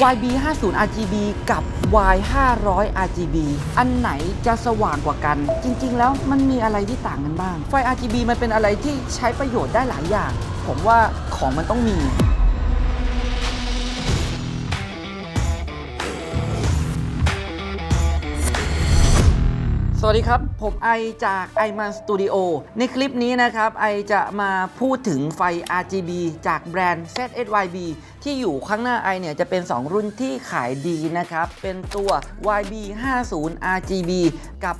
YB 50 RGB กับ Y 500 RGB อันไหนจะสว่างกว่ากัน จริง ๆ แล้วมันมีอะไรที่ต่างกันบ้าง ไฟ RGB มันเป็นอะไรที่ใช้ประโยชน์ได้หลายอย่าง ผมว่าของมันต้องมี สวัสดีครับ ผมไอจาก i m a n Studio ในคลิปนี้นะครับ ไอจะมาพูดถึงไฟ RGB จากแบรนด์ ZSYB ที่อยู่ข้างหน้าไอเนี่ยจะเป็น 2 รุ่นที่ขายดีนะครับ เป็นตัว YB 50 RGB กับ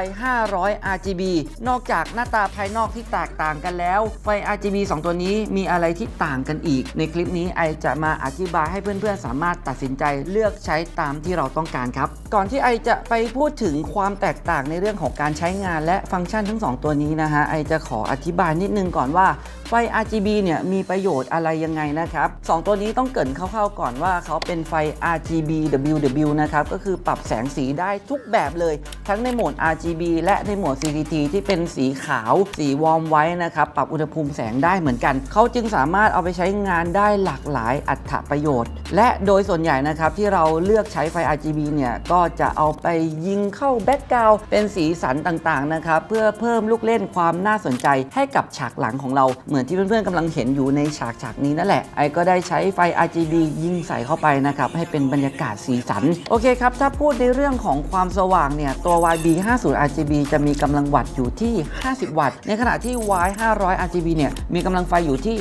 Y 500 RGB นอกจากหน้าตาภายนอกที่แตกต่างกันแล้ว ไฟ RGB 2 ตัวนี้มีอะไรที่ต่างกันอีก ในคลิปนี้ไอจะมาอธิบายให้เพื่อนๆ สามารถตัดสินใจเลือกใช้ตามที่เราต้องการครับ ก่อนที่ไอจะไปพูดถึงความแตกต่างในเรื่องของการใช้งานและฟังก์ชันทั้ง 2 ตัวนี้นะฮะไอจะขออธิบายนิดนึงก่อนว่าไฟ RGB เนี่ยมีประโยชน์อะไรยังไงนะครับสองตัวนี้ต้องเกินคร่าวๆก่อนว่าเขาเป็นไฟ RGB WW นะครับ ก็คือปรับแสงสีได้ทุกแบบเลย ทั้งในโหมด RGB และในโหมด CCT ที่เป็นสีขาวสีวอร์มไว้นะครับ ปรับอุณหภูมิแสงได้เหมือนกัน เขาจึงสามารถเอาไปใช้งานได้หลากหลายอัตประโยชน์ และโดยส่วนใหญ่นะครับที่เราเลือกใช้ไฟ RGB เนี่ยก็จะเอาไปยิงเข้าแบ็กกราวเป็นสีสันต่างๆนะครับเพื่อเพิ่มลูกเล่นความน่าสนใจให้กับฉากหลังของเราเหมือนที่เพื่อนๆกำลังเห็นอยู่ในฉากฉากนี้นั่นแหละไอก็ได้ใช้ไฟ RGB ยิงใส่เข้าไปนะครับให้เป็นบรรยากาศสีสัน โอเคครับ ถ้าพูดในเรื่องของความสว่างเนี่ยตัว YB 50 RGB จะมีกำลังวัตต์อยู่ที่ 50 วัตต์ ในขณะที่ Y 500 RGB เนี่ยมีกำลังไฟอยู่ที่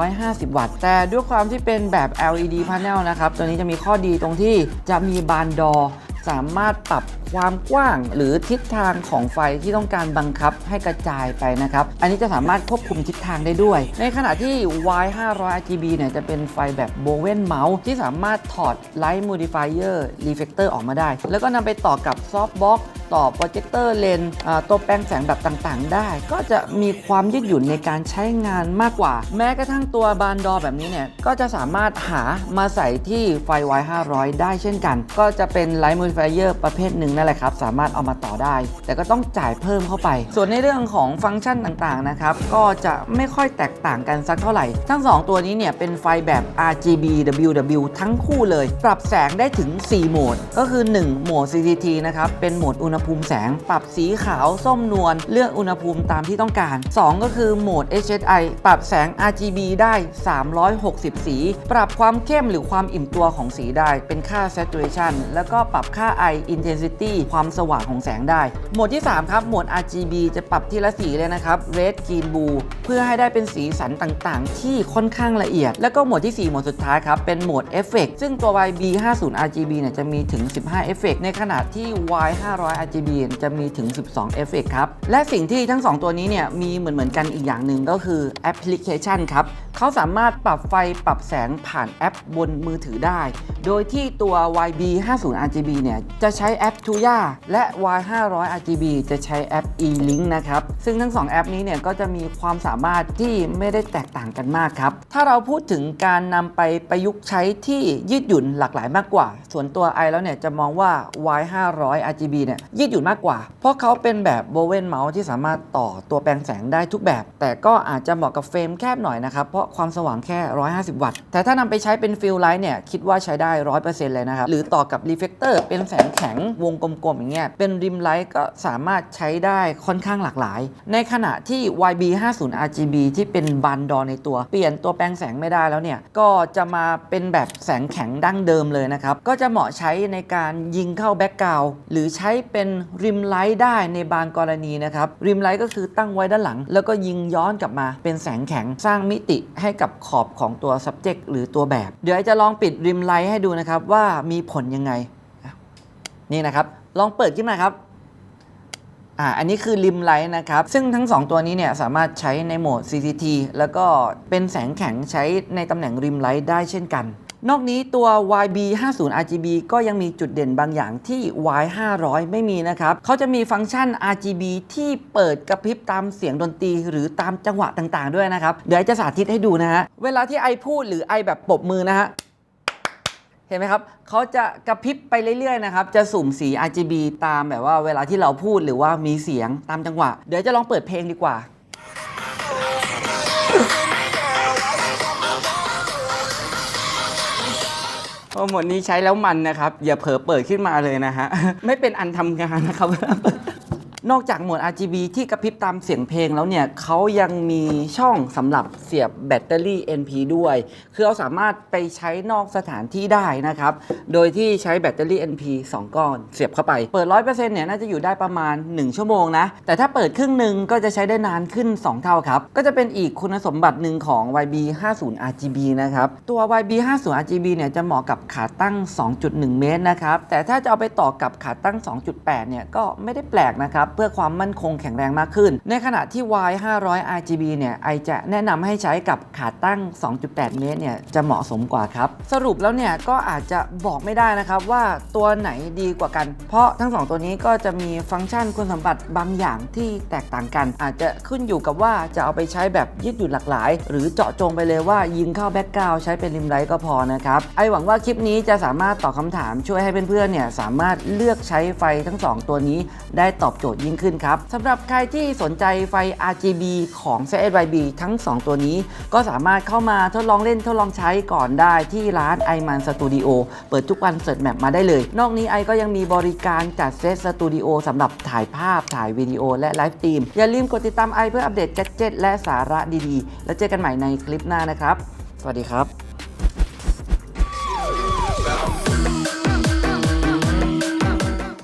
150 วัตต์ แต่ด้วยความที่เป็นแบบ LED panel นะครับตัวนี้จะมีข้อดีตรงที่จะมีบานดอสามารถปรับความกว้างหรือทิศทางของไฟที่ต้องการบังคับให้กระจายไปนะครับ อันนี้จะสามารถควบคุมทิศทางได้ด้วย ในขณะที่ Y 500 RGB เนี่ยจะเป็นไฟแบบ Bowen Mount ที่สามารถถอด Light Modifier Reflector ออกมาได้ แล้วก็นำไปต่อกับ Softbox ต่อโปรเจคเตอร์เลนตัวแปลงแสงแบบต่างๆ ได้ ก็จะมีความยืดหยุ่นในการใช้งานมากกว่า แม้กระทั่งตัวบานดอแบบนี้เนี่ย ก็จะสามารถหามาใส่ที่ไฟ Y 500ได้เช่นกัน ก็จะเป็น Light Modifier ประเภทหนึ่งนั่นแหละครับ สามารถเอามาต่อได้ แต่ก็ต้องจ่ายเพิ่มเข้าไป ส่วนในเรื่องของฟังก์ชันต่างๆนะครับก็จะไม่ค่อยแตกต่างกันสักเท่าไหร่ ทั้ง 2 ตัวนี้เนี่ยเป็นไฟแบบ RGB WW ทั้งคู่เลย ปรับแสงได้ถึง 4 โหมด ก็คือ 1 โหมด CCT นะครับเป็นโหมดอุณหภูมิแสง ปรับสีขาวส้มนวลเลือกอุณหภูมิตามที่ต้องการ 2 ก็คือโหมด HSI ปรับแสง RGB ได้ 360 สี ปรับความเข้มหรือความอิ่มตัวของสีได้ เป็นค่า saturation แล้วก็ปรับค่า I intensity ความสว่างของแสงได้ โหมดที่ 3 ครับ โหมด RGB จะปรับทีละสีเลยนะครับ red green blue เพื่อให้ได้เป็นสีสันต่างๆ ที่ค่อนข้างละเอียด แล้วก็โหมดที่ 4 โหมดสุดท้ายครับ เป็นโหมด Effect ซึ่งตัว YB 50 RGB เนี่ยจะมีถึง 15 Effect ในขณะที่ Y 500 RGB จะมีถึง 12 Effect ครับ และสิ่งที่ทั้ง 2 ตัวนี้เนี่ยมีเหมือนเหมือนๆกันอีกอย่างหนึ่งก็คือแอปพลิเคชันครับเขาสามารถปรับไฟปรับแสงผ่านแอปบนมือถือได้ โดยที่ตัว YB 50 RGB เนี่ยจะใช้แอป Tuya และ Y 500 RGB จะใช้แอป E-Link นะครับ ซึ่งทั้ง 2 แอปนี้เนี่ยก็จะมีความสามารถที่ไม่ได้แตกต่างกันมากครับ ถ้าเราพูดถึงการนำไปประยุกต์ใช้ที่ยืดหยุ่นหลากหลายมากกว่า ส่วนตัวไอแล้วเนี่ยจะมองว่า Y 500 RGB เนี่ยยืดหยุ่นมากกว่า เพราะเขาเป็นแบบ Bowen Mouse ที่สามารถต่อตัวแปลงแสงได้ทุกแบบ แต่ก็อาจจะเหมาะกับเฟรมแคบหน่อยนะครับเพราะความสว่างแค่ 150 วัตต์ แต่ถ้านำไปใช้เป็นฟิลไลท์เนี่ยคิดว่าใช้ได้ 100%เลยนะครับหรือต่อกับรีเฟกเตอร์เป็นแสงแข็งวงกลมๆอย่างเงี้ยเป็นริมไลท์ก็สามารถใช้ได้ค่อนข้างหลากหลาย ในขณะที่ YB 50 RGB ที่เป็นบันดอในตัวเปลี่ยนตัวแปลงแสงไม่ได้แล้วเนี่ย ก็จะมาเป็นแบบแสงแข็งดั้งเดิมเลยนะครับ ก็จะเหมาะใช้ในการยิงเข้าแบ็กกราวด์หรือใช้เป็นริมไลท์ได้ในบางกรณีนะครับ ริมไลท์ก็คือตั้งไว้ด้านหลัง แล้วก็ยิงย้อนกลับมาเป็นแสงแข็งสร้างมิติให้กับขอบของตัว subject หรือตัวแบบ เดี๋ยวจะลองปิดริมไลท์ให้ดูนะครับว่ามีผลยังไง นี่นะครับ ลองเปิดขึ้นมาครับอ่าอันนี้คือริมไลท์นะครับ ซึ่งทั้ง 2 ตัวนี้เนี่ยสามารถใช้ในโหมด CCT แล้วก็เป็นแสงแข็งใช้ในตำแหน่งริมไลท์ได้เช่นกัน นอกนี้ตัว YB 50 RGB ก็ยังมีจุดเด่นบางอย่างที่ Y 500ไม่มีนะครับ เขาจะมีฟังก์ชัน RGB ที่เปิดกระพริบตามเสียงดนตรี หรือตามจังหวะต่างๆ ด้วยนะครับ เดี๋ยวไอจะสาธิตให้ดูนะฮะ เวลาที่ไอพูดหรือไอแบบปบมือนะฮะ เห็นไหมครับเขาจะกระพริบไปเรื่อยๆนะครับ จะสุ่มสี RGB ตามแบบว่าเวลาที่เราพูดหรือว่ามีเสียงตามจังหวะ เดี๋ยวจะลองเปิดเพลงดีกว่าโโปรโมทนี้ใช้แล้วมันนะครับ อย่าเผลอเปิดขึ้นมาเลยนะฮะ ไม่เป็นอันทำงานนะครับ นอกจากโหมด RGB ที่กระพริบตามเสียงเพลงแล้วเนี่ยเขายังมีช่องสำหรับเสียบแบตเตอรี่ NP ด้วย คือเราสามารถไปใช้นอกสถานที่ได้นะครับ โดยที่ใช้แบตเตอรี่ NP 2 ก้อนเสียบเข้าไป เปิด 100%เนี่ยน่าจะอยู่ได้ประมาณ 1 ชั่วโมงนะ แต่ถ้าเปิดครึ่งหนึ่งก็จะใช้ได้นานขึ้น 2 เท่าครับ ก็จะเป็นอีกคุณสมบัติหนึ่งของ YB 50 RGB นะครับ ตัว YB 50 RGB เนี่ยจะเหมาะกับขาตั้ง 2.1 เมตรนะครับ แต่ถ้าจะเอาไปต่อกับขาตั้ง 2.8 เนี่ยก็ไม่ได้แปลกนะครับเพื่อความมั่นคงแข็งแรงมากขึ้น ในขณะที่ Y 500 RGB เนี่ยไอจะแนะนำให้ใช้กับขาตั้ง 2.8 เมตรเนี่ยจะเหมาะสมกว่าครับ สรุปแล้วเนี่ยก็อาจจะบอกไม่ได้นะครับว่าตัวไหนดีกว่ากัน เพราะทั้งสองตัวนี้ก็จะมีฟังก์ชันคุณสมบัติบางอย่างที่แตกต่างกัน อาจจะขึ้นอยู่กับว่าจะเอาไปใช้แบบยืดหยุ่นหลากหลาย หรือเจาะจงไปเลยว่ายิงเข้าแบ็กกราวใช้เป็นริมไรก็พอนะครับไอหวังว่าคลิปนี้จะสามารถตอบคำถามช่วยให้เพื่อนๆเนี่ยสามารถเลือกใช้ไฟทั้งสองตัวนี้ได้ตอบโจทย์ยิ่งขึ้นครับสำหรับใครที่สนใจไฟ RGB ของ ZYB ทั้ง 2 ตัวนี้ ก็สามารถเข้ามาทดลองเล่นทดลองใช้ก่อนได้ที่ร้าน i m a n Studio เปิดทุกวันเสิร์ชแมปมาได้เลย นอกนี้ไอก็ยังมีบริการจัดเซตสตูดิโอสำหรับถ่ายภาพถ่ายวิดีโอและไลฟ์สตรีม อย่าลืมกดติดตามไอเพื่ออัปเดตแกดเจิตและสาระดีๆ แล้วเจอกันใหม่ในคลิปหน้านะครับ สวัสดีครับ